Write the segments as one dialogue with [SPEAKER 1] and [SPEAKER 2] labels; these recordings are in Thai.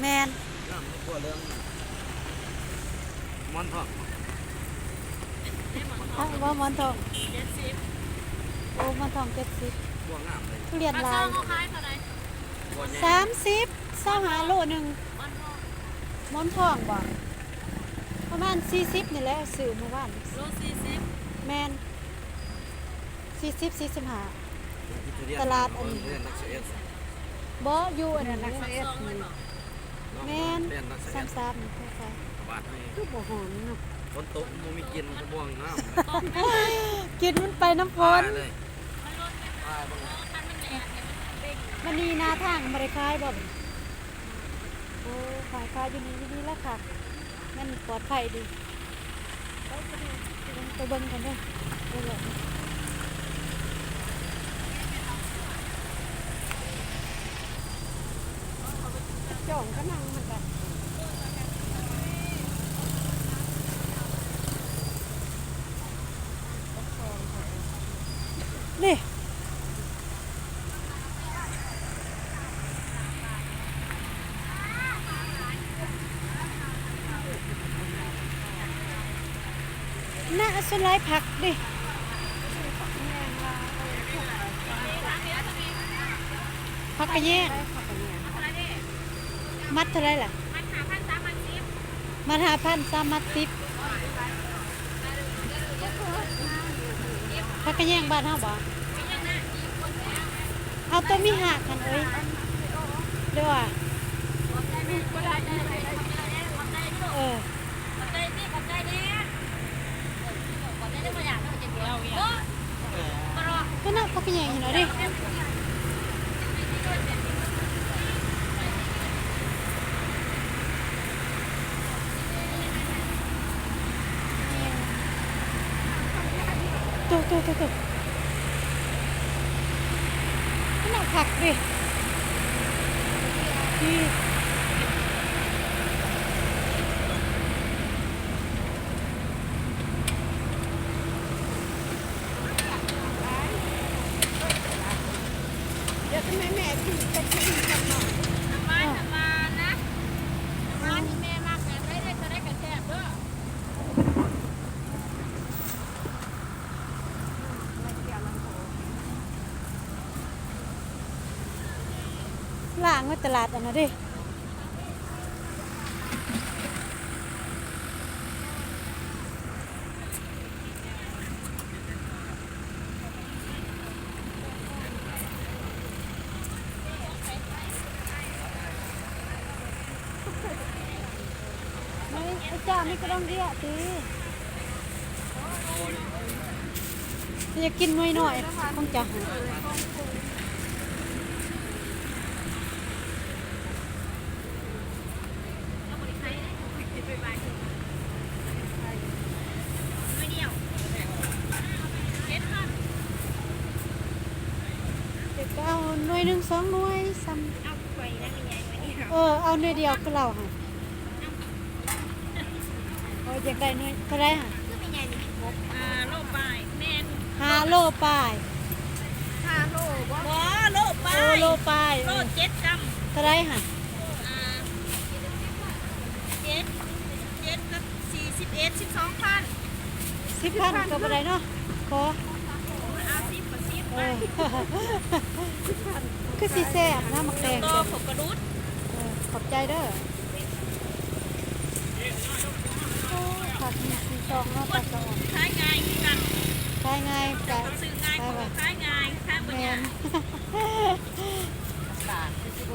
[SPEAKER 1] แมน
[SPEAKER 2] น้ำไม่กลัวเรื่องมันทอง
[SPEAKER 1] อะว่าหมอนทอง
[SPEAKER 3] เจ็ดสิบ
[SPEAKER 1] โอ้หมอนทองเจ็ดสิบ
[SPEAKER 2] บัวงามเลย
[SPEAKER 1] ทุเรียน
[SPEAKER 3] กระ
[SPEAKER 1] ลา
[SPEAKER 3] ซ่ายเขาขายเท่าไหร่
[SPEAKER 2] บัวใหญ่
[SPEAKER 1] สามสิบเศร้าหาโลหนึ่ง
[SPEAKER 3] มันทอง
[SPEAKER 1] หมอนทองบ่ประมาณสี่สิบนี่แหละซื้อเมื่อวาน
[SPEAKER 3] โลสี่สิบ
[SPEAKER 1] แมนสี่สิบสี่สิบห้า
[SPEAKER 2] ทุเรียน
[SPEAKER 1] ตลาดอันนี้
[SPEAKER 2] เรียนนักเสีย
[SPEAKER 1] บ่อยู่อันนั้น
[SPEAKER 3] นั
[SPEAKER 1] นะ
[SPEAKER 3] กซองเลยบอก
[SPEAKER 1] แมน
[SPEAKER 2] เรียนนักเสีย
[SPEAKER 1] สามสามนี่ใช่
[SPEAKER 2] บาทนี่
[SPEAKER 1] คือบ่หอมเนาะ
[SPEAKER 2] ฝนตกมันมีกินกระบวงน้ำ
[SPEAKER 3] ต้มได้
[SPEAKER 1] กินมันไปน้ำฝน
[SPEAKER 2] ตายเลย
[SPEAKER 3] มันลดไป
[SPEAKER 2] ตายบ้าง
[SPEAKER 3] คันมันแดดเนี่ยมันเด้ง
[SPEAKER 1] มันนี่หนาทางบริคายบ่โอ้ขายขายอยู่นี่อยู่นี่แล้วค่ะมันปลอดภัยดีไปไปเบิ่งกันเด้อเบิ่งเลยจ่องก็นั่งมันกันนี่ น่าสไลด์ผักดิผักกระแยงมัดเท่าไรล่ะ
[SPEAKER 3] มั
[SPEAKER 1] ดหาพันสามมัดสิบผักกระแยงบ้านเฮาบ่เอาตัวมีหักกันเอ้ยเดี๋ยวอะ
[SPEAKER 3] ก็ได้ได้ได้ได้ได้ขอบใจด้วย
[SPEAKER 1] เออ
[SPEAKER 3] ขอบใจนี่ขอบใจเนี่ยขอบใจได้มาอย่างนั้นมันจะเดียวเออมารอ
[SPEAKER 1] ก็น่าผักกระแยงอยู่หน่อยดิตัวตัวตัวตัวก็น่าผักดินี่
[SPEAKER 3] น้ำมันน้ำมันนะน้ำมันนี่แม่มากแบบได้ได้จะได้กระแทกเด้อ
[SPEAKER 1] ล่างไว้ตลาดอันนั้นดิไม่จ้านี่ก็ต้องเรียกตีอยากกินหน่อยหน่อยๆคงจะหา
[SPEAKER 3] เอาบริใช้ได้ไปไปไม่เดียวเจ็ดพัน
[SPEAKER 1] เด็กก็เอา หน่วยหนึ่งสองหน่วยซ้
[SPEAKER 3] เอาไปได้ยังไงวะเนี่ยำ
[SPEAKER 1] เออเอาหน่วยเดียวก็เราค่ะโอ้ยอยากได้หน่วยเท่าไหรค่ะ
[SPEAKER 3] คือเป็นไงนี่อ่าโลปลายแมน
[SPEAKER 1] ห้าโลปลาย
[SPEAKER 3] ห้าโลบ่บ่โลปลา
[SPEAKER 1] โอยโลปลาย
[SPEAKER 3] โลเจ็ดกรัม
[SPEAKER 1] เท่าไหรค่ะ
[SPEAKER 3] อ่าเจ็ดเจ็ดกับสี่สิบเอ็ดสิบสองพัน
[SPEAKER 1] สิบพันก็บ่ได้เนาะขอ
[SPEAKER 3] เอาสิบกับสิบ
[SPEAKER 1] เออ คือสีแซ่บนะมักแดง
[SPEAKER 3] โต
[SPEAKER 1] เด้อ
[SPEAKER 3] ผมกระดุด
[SPEAKER 1] เออขอบใจเด้อโอ้ผักมีสีซองเนาะปลาซอง
[SPEAKER 3] ขายง่ายคือกัน
[SPEAKER 1] ใช่ไงกะ
[SPEAKER 3] ซื้อง่ายกว่าขายง่ายขายบ่
[SPEAKER 1] แม
[SPEAKER 3] ยานก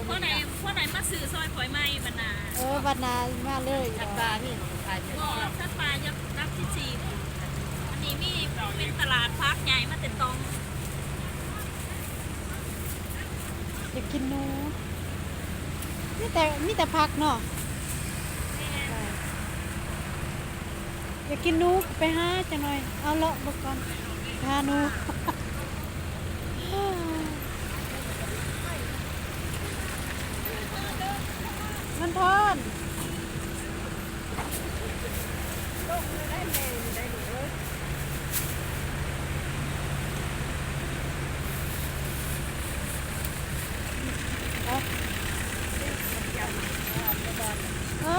[SPEAKER 3] เพราะไหนเพราะไหนมาซื้อซอยฝอยไม้มันน่ะ
[SPEAKER 1] เออวันนามาเลย
[SPEAKER 3] จักบานี่ก็สัตว์ป่ายักนับที่สี่อันนี้มีเป็นตลาดพักใหญ่มาแต่ตอง
[SPEAKER 1] อยากกินหนูมีแต่มีแต่ผักเนาะอยากกินหนูไปหาจังหน่อย เอาเลาะบก่อนไปหาหนูมันทอนเอา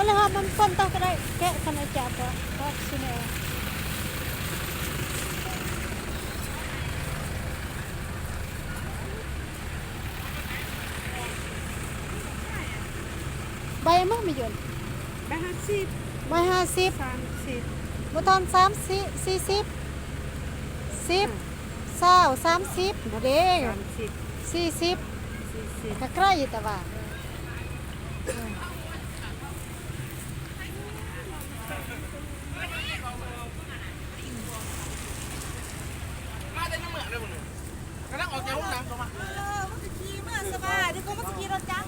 [SPEAKER 1] เออแล้วฮะมันคนต้องก็ได้แกะขนาดจับก็ก็สิแน่ใบมั้งไม่หยุน
[SPEAKER 4] แบงค์ห้าสิบ
[SPEAKER 1] ใบห้าสิบ
[SPEAKER 4] สามสิบ
[SPEAKER 1] บุตรสามสิสี่สิบสิบเศร้าสามสิบมาเด้
[SPEAKER 4] สา มสิบ
[SPEAKER 1] สี่สิบ
[SPEAKER 4] สี่สิบ
[SPEAKER 1] ก็ใกล้อยู่แต่ว่าเออ
[SPEAKER 4] มันจะขี่มื่อสบายเดี๋ยวก็มันจะขี่รถจักร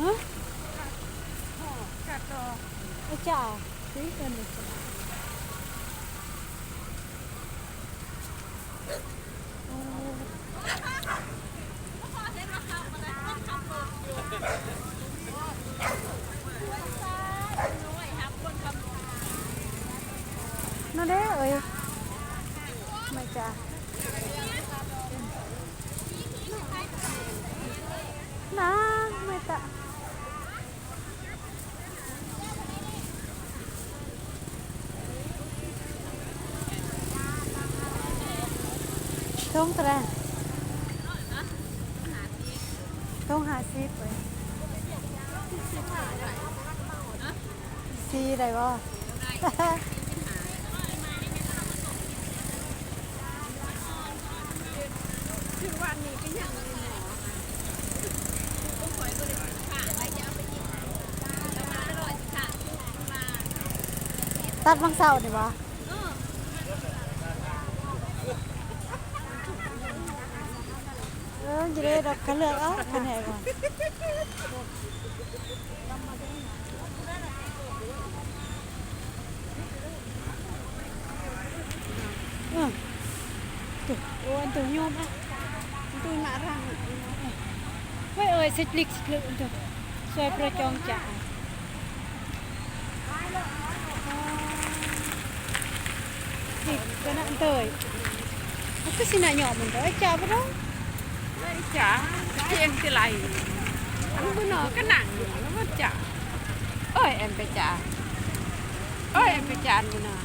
[SPEAKER 1] ฮะ
[SPEAKER 4] กัดต่อ
[SPEAKER 1] ไอ้จ่าซื้อเงินเลยจ้ะโอ้นั่นเด้เอ้ยไม่จ้าน้าไม่ตะ ท งเท่าไหรงหาสิบเลยสี่ได้บ่
[SPEAKER 4] คือวันนี้ก็ยังเลยหมอ
[SPEAKER 1] ตัดบางเสาร์ได้บ่ เออจะได้ดอกคันเลือกเอาคันไหนก่อนเออตุ๊โอ้อันตัวโยมอะ
[SPEAKER 4] ดูหน้ารัง
[SPEAKER 1] เฮ้ ยเอ้ยสิลิกสิลิกอันตัวสวยประจองจ่าสิก็นั่นเตยมันก็สิน่าหยอบเหมือนเด้อจ่าบ่ต้อง
[SPEAKER 4] ไม่จ๋าเพียงที่ไรอันบุนอก็หนังแล้วว่าจ๋าเอ้ยแอมไปจ๋าเอ้ยแอมไปจานบุนอ